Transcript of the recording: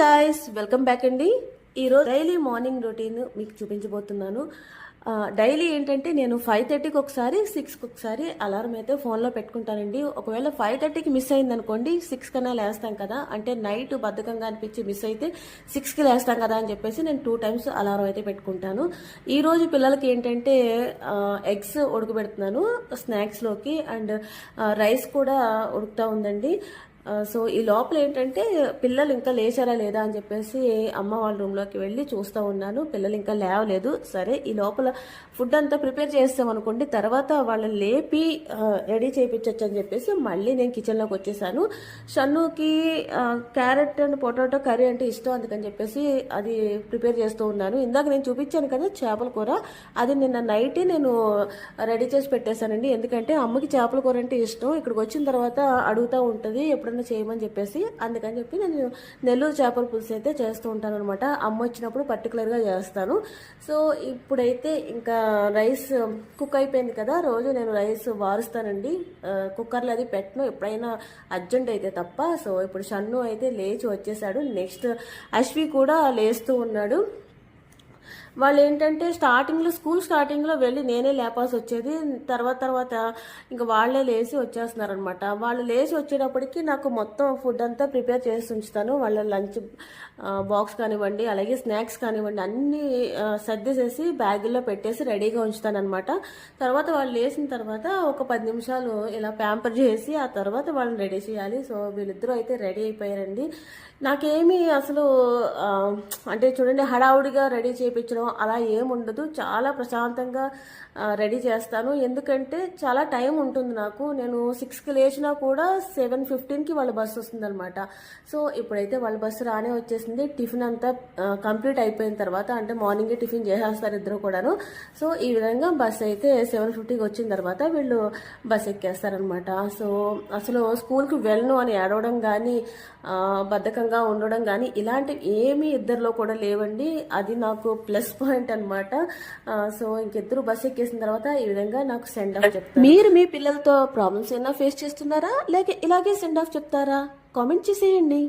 Guys welcome back అండి. ఈరోజు daily morning routine మీకు చూపించబోతున్నాను. డైలీ ఏంటంటే నేను ఫైవ్ థర్టీకి ఒకసారి సిక్స్కి ఒకసారి అలారం అయితే ఫోన్లో పెట్టుకుంటానండి. ఒకవేళ ఫైవ్ థర్టీకి మిస్ అయిందనుకోండి సిక్స్ కన్నా లేస్తాం కదా. అంటే నైట్ బద్ధకంగా అనిపించి మిస్ అయితే సిక్స్కి లేస్తాం కదా అని చెప్పేసి నేను టూ టైమ్స్ అలారం అయితే పెట్టుకుంటాను. ఈ రోజు పిల్లలకి ఏంటంటే ఎగ్స్ ఉడకబెడుతున్నాను స్నాక్స్లోకి అండ్ రైస్ కూడా ఉడుకుతూ ఉందండి. సో ఈ లోపల ఏంటంటే పిల్లలు ఇంకా లేచారా లేదా అని చెప్పేసి అమ్మ వాళ్ళ రూమ్లోకి వెళ్ళి చూస్తూ ఉన్నాను. పిల్లలు ఇంకా లేవలేదు. సరే ఈ లోపల ఫుడ్ అంతా ప్రిపేర్ చేస్తాం అనుకోండి తర్వాత వాళ్ళని లేపి రెడీ చేయించవచ్చు అని చెప్పేసి మళ్ళీ నేను కిచెన్లోకి వచ్చేసాను. షన్నుకి క్యారెట్ అండ్ పొటాటో కర్రీ అంటే ఇష్టం అందుకని చెప్పేసి అది ప్రిపేర్ చేస్తూ ఉన్నాను. ఇందాక నేను చూపించాను కదా చేపల కూర అది నిన్న నైట్ నేను రెడీ చేసి పెట్టేశానండి. ఎందుకంటే అమ్మకి చేపల కూర అంటే ఇష్టం. ఇక్కడికి వచ్చిన తర్వాత అడుగుతూ ఉంటుంది ఎప్పుడు ఎప్పుడైనా చేయమని చెప్పేసి అందుకని చెప్పి నేను నెల్లూరు చేపల పులుసు అయితే చేస్తూ ఉంటాను అనమాట అమ్మ వచ్చినప్పుడు పర్టికులర్గా చేస్తాను. సో ఇప్పుడైతే ఇంకా రైస్ కుక్ అయిపోయింది కదా రోజు నేను రైస్ వారుస్తానండి. కుక్కర్లో అది పెట్టను. ఎప్పుడైనా అర్జెంట్ అయితే తప్ప. సో ఇప్పుడు షన్ను అయితే లేచి వచ్చేసాడు. నెక్స్ట్ అశ్వి కూడా లేస్తూ ఉన్నాడు. వాళ్ళు ఏంటంటే స్టార్టింగ్లో స్కూల్ స్టార్టింగ్లో వెళ్ళి నేనే లేపాల్సి వచ్చేది. తర్వాత తర్వాత ఇంకా వాళ్ళే లేచి వచ్చేస్తున్నారనమాట వాళ్ళు లేచి వచ్చేటప్పటికి నాకు మొత్తం ఫుడ్ అంతా ప్రిపేర్ చేసి ఉంచుతాను. వాళ్ళ లంచ్ బాక్స్ కానివ్వండి అలాగే స్నాక్స్ కానివ్వండి అన్నీ సర్దిసేసి బ్యాగుల్లో పెట్టేసి రెడీగా ఉంచుతాను అనమాట తర్వాత వాళ్ళు లేచిన తర్వాత ఒక పది నిమిషాలు ఇలా ప్యాంపర్ చేసి ఆ తర్వాత వాళ్ళని రెడీ చేయాలి. సో వీళ్ళిద్దరూ అయితే రెడీ అయిపోయారండి. నాకేమీ అసలు అంటే చూడండి హడావుడిగా రెడీ చేయించడం అలా ఏముండదు చాలా ప్రశాంతంగా రెడీ చేస్తాను. ఎందుకంటే చాలా టైం ఉంటుంది నాకు. నేను సిక్స్కి లేచినా కూడా సెవెన్ ఫిఫ్టీన్కి వాళ్ళ బస్సు వస్తుందన్నమాట. సో ఇప్పుడైతే వాళ్ళ బస్సు రానే వచ్చేసింది. టిఫిన్ అంతా కంప్లీట్ అయిపోయిన తర్వాత అంటే మార్నింగే టిఫిన్ చేసేస్తారు ఇద్దరు కూడాను. సో ఈ విధంగా బస్ అయితే సెవెన్ ఫిఫ్టీకి వచ్చిన తర్వాత వీళ్ళు బస్ ఎక్కేస్తారనమాట సో అసలు స్కూల్కి వెళ్ళను అని ఏడవడం కానీ బద్ధకంగా ఉండడం కానీ ఇలాంటివి ఏమీ ఇద్దరిలో కూడా లేవండి. అది నాకు ప్లస్ పాయింట్ అనమాట సో ఇంకిద్దరు బస్ ఎక్కేసిన తర్వాత ఈ విధంగా నాకు సెండ్ ఆఫ్ చెప్తారు. మీరు మీ పిల్లలతో ప్రాబ్లమ్స్ ఏమైనా ఫేస్ చేస్తున్నారా? లేక ఇలాగే సెండ్ ఆఫ్ చెప్తారా? కామెంట్ చేసేయండి.